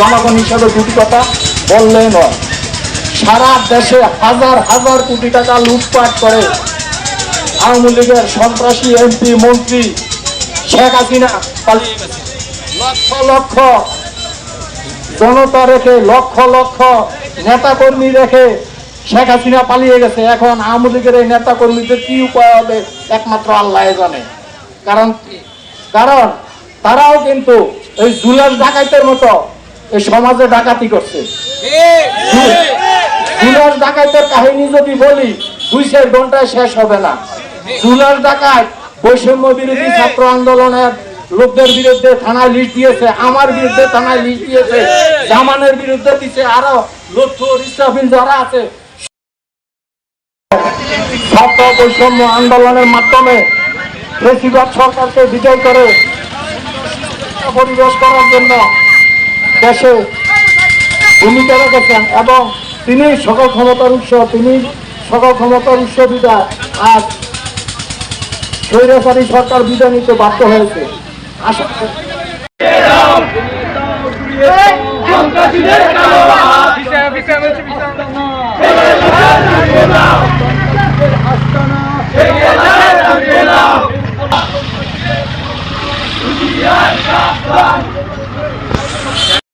জনগণ হিসাবে দুটি কথা বললে নয়। সারা দেশে হাজার হাজার কোটি টাকা লুটপাট করে আওয়ামী লীগের সন্ত্রাসী এমপি, মন্ত্রী শেখ হাসিনা পালিয়ে লক্ষ লক্ষ জনতা রেখে, লক্ষ লক্ষ নেতা কর্মী রেখে শেখ হাসিনা পালিয়ে গেছে। এখন আওয়ামী লীগের এই নেতা কর্মীদের কি উপায় হবে একমাত্র আল্লাহ জানে। কারণ কারণ তারাও কিন্তু এই জুলাস ডাকাইতের মতো সমাজে ডাকাতি করছে। জুলাস ডাকাইতের কাহিনী যদি বলি দুই চার ঘন্টায় শেষ হবে না। জুলাস ডাকাত বৈষম্য বিরোধী ছাত্র আন্দোলনের লোকদের বিরুদ্ধে থানায় লিস্ট দিয়েছে, আমার বিরুদ্ধে থানায় লিস্ট দিয়েছে, জামানের বিরুদ্ধে দিছে আরও লক্ষ্য ইসরাফিল যারা আছে, ছাত্র বৈষম্য আন্দোলনের মাধ্যমে বেশিরভাগ সরকারকে বিজয় করে পরিবেশ করার জন্য দেশে ভূমিকা রেখেছেন এবং তিনি সকল ক্ষমতার উৎস তিনি সকল ক্ষমতার উৎস বিদায় আজ স্বৈরাচারী সরকার বিদায় নিতে বাধ্য হয়েছে আশা Yeah, yeah, yeah.